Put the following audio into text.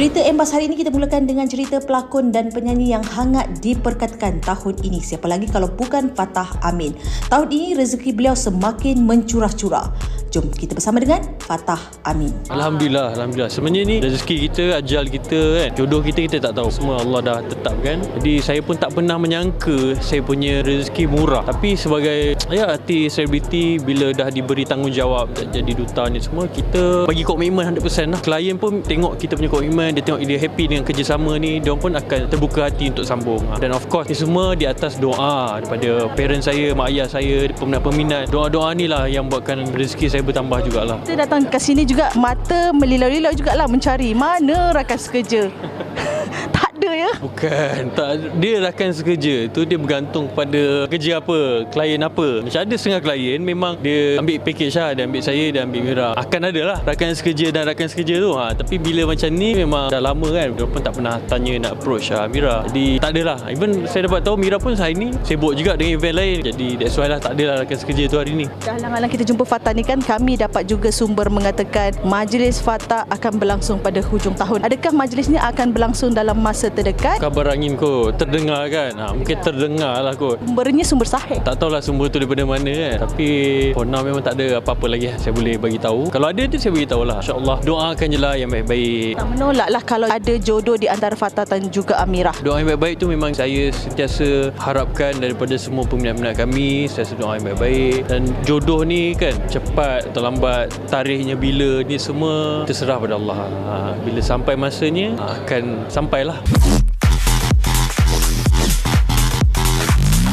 Berita Embas hari ini kita mulakan dengan cerita pelakon dan penyanyi yang hangat diperkatakan tahun ini. Siapa lagi kalau bukan Fatah Amin. Tahun ini rezeki beliau semakin mencurah-curah. Jom kita bersama dengan Fatah Amin. Alhamdulillah, Alhamdulillah. Sebenarnya ni rezeki kita, ajal kita kan. Jodoh kita kita tak tahu. Semua Allah dah tetapkan. Jadi saya pun tak pernah menyangka saya punya rezeki murah. Tapi sebagai ya artis selebriti bila dah diberi tanggungjawab jadi duta ni semua kita bagi komitmen 100% lah. Klien pun tengok kita punya komitmen, dia tengok dia happy dengan kerjasama ni, dia pun akan terbuka hati untuk sambung. Dan of course ni semua di atas doa daripada parent saya, mak ayah saya, peminat-peminat. Doa-doa ni lah yang buatkan rezeki saya bertambah jugalah. Kita datang ke sini juga mata melilau-lilau jugalah mencari mana rakan sekerja. ya. Bukan, tak dia rakan sekerja tu dia bergantung pada kerja apa, klien apa. Macam ada setengah klien memang dia ambil package lah, dia ambil saya, dia ambil Mira. Akan ada lah rakan sekerja dan rakan sekerja tu. Ha, tapi bila macam ni memang dah lama kan, dia pun tak pernah tanya nak approach lah Mira. Jadi tak adalah. Even saya dapat tahu Mira pun hari ni sibuk juga dengan event lain. Jadi that's why lah tak adalah rakan sekerja tu hari ni. Lang-lang kita jumpa Fatah ni kan kami dapat juga sumber mengatakan majlis Fatah akan berlangsung pada hujung tahun. Adakah majlis ni akan berlangsung dalam masa terdekat? Kabar angin kot, terdengar kan. Ha, mungkin terdengar lah kot. Sumbernya sumber sahih. Tak tahulah sumber tu daripada mana kan? Tapi for now memang tak ada apa-apa lagi Saya boleh bagi tahu. Kalau ada tu saya bagi tahu lah InsyaAllah doakan je lah yang baik-baik. Tak menolak lah kalau ada jodoh di antara Fatah dan juga Amirah. Doa yang baik-baik tu memang saya sentiasa harapkan daripada semua peminat-peminat kami Saya doa yang baik-baik. Dan jodoh ni kan cepat atau lambat Tarikhnya bila ni semua terserah pada Allah. Ha, Bila sampai masanya akan sampailah